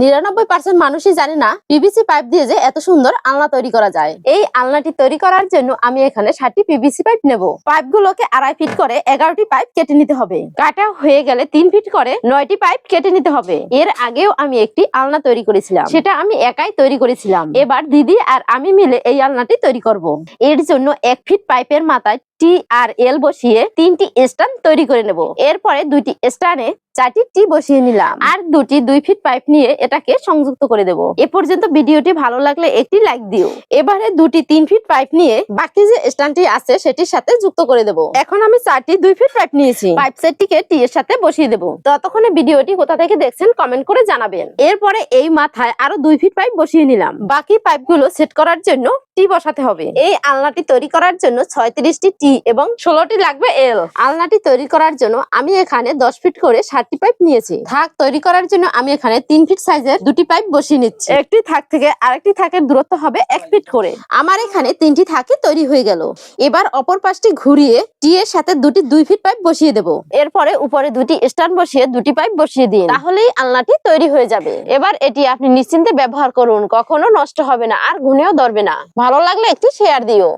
নিরানব্বই পার্সেন্ট মানুষই জানে না পিভিসি পাইপ দিয়ে যে এত সুন্দর আলনা তৈরি করা যায়। এই আলনাটি তৈরি করার জন্য আমি এখানে ষাটটি পিভিসি পাইপ নেব। পাইপগুলোকে আড়াই ফিট করে এগারোটি পাইপ কেটে নিতে হবে। কাটা হয়ে গেলে তিন ফিট করে নয়টি পাইপ কেটে নিতে হবে। এর আগেও আমি একটি আলনা তৈরি করেছিলাম। সেটা আমি একাই তৈরি করেছিলাম। এবার দিদি আর আমি মিলে এই আলনাটি তৈরি করব। এর জন্য এক ফিট পাইপের মাথায় টি আর এল বসিয়ে তিনটি স্ট্যান্ড তৈরি করে নেব। এরপরে দুইটি স্ট্যান্ডে চারটি টি বসিয়ে নিলাম। আর দুটি দুই ফিট পাইপ নিয়ে এটাকে সংযুক্ত করে দেব। এ পর্যন্ত ভিডিওটি ভালো লাগলে একটি লাইক দিও। এবারে দুটি তিন ফিট পাইপ নিয়ে বাকি যে স্ট্যান্ডটি আছে সেটির সাথে যুক্ত করে দেব। এখন আমি চারটি দুই ফিট পাইপ নিয়েছি। পাইপ সেটটিকে টি এর সাথে বসিয়ে দেব। ততক্ষণে ভিডিওটি কোথা থেকে দেখছেন কমেন্ট করে জানাবেন। এরপরে এই মাথায় আরও দুই ফিট পাইপ বসিয়ে নিলাম। বাকি পাইপগুলো সেট করার জন্য টি বসাতে হবে। এই আলনাটি তৈরি করার জন্য ছয়ত্রিশটি টি এবং ষোলোটি লাগবে এল। আলনাটি তৈরি করার জন্য আমি এখানে দশ ফিট করে ষাটটি পাইপ নিয়েছি। থাক তৈরি করার জন্য আমি এখানে তিন ফিট সাইজের দুটি পাইপ বসিয়ে নিচ্ছি। একটি থাক থেকে আরেকটি থাকের দূরত্ব হবে এক ফিট করে। আমার এখানে তিনটি থাকি তৈরি হয়ে গেল। এবার অপর পাশটি ঘুরিয়ে টি এর সাথে দুটি দুই ফিট পাইপ বসিয়ে দেব। এরপরে উপরে দুটি স্ট্যান্ড বসিয়ে দুটি পাইপ বসিয়ে দিন। তাহলেই আলনাটি তৈরি হয়ে যাবে। এবার এটি আপনি নিশ্চিন্তে ব্যবহার করুন। কখনো নষ্ট হবে না আর গুনেও ধরবে না। ভালো লাগলে একটি শেয়ার দিও।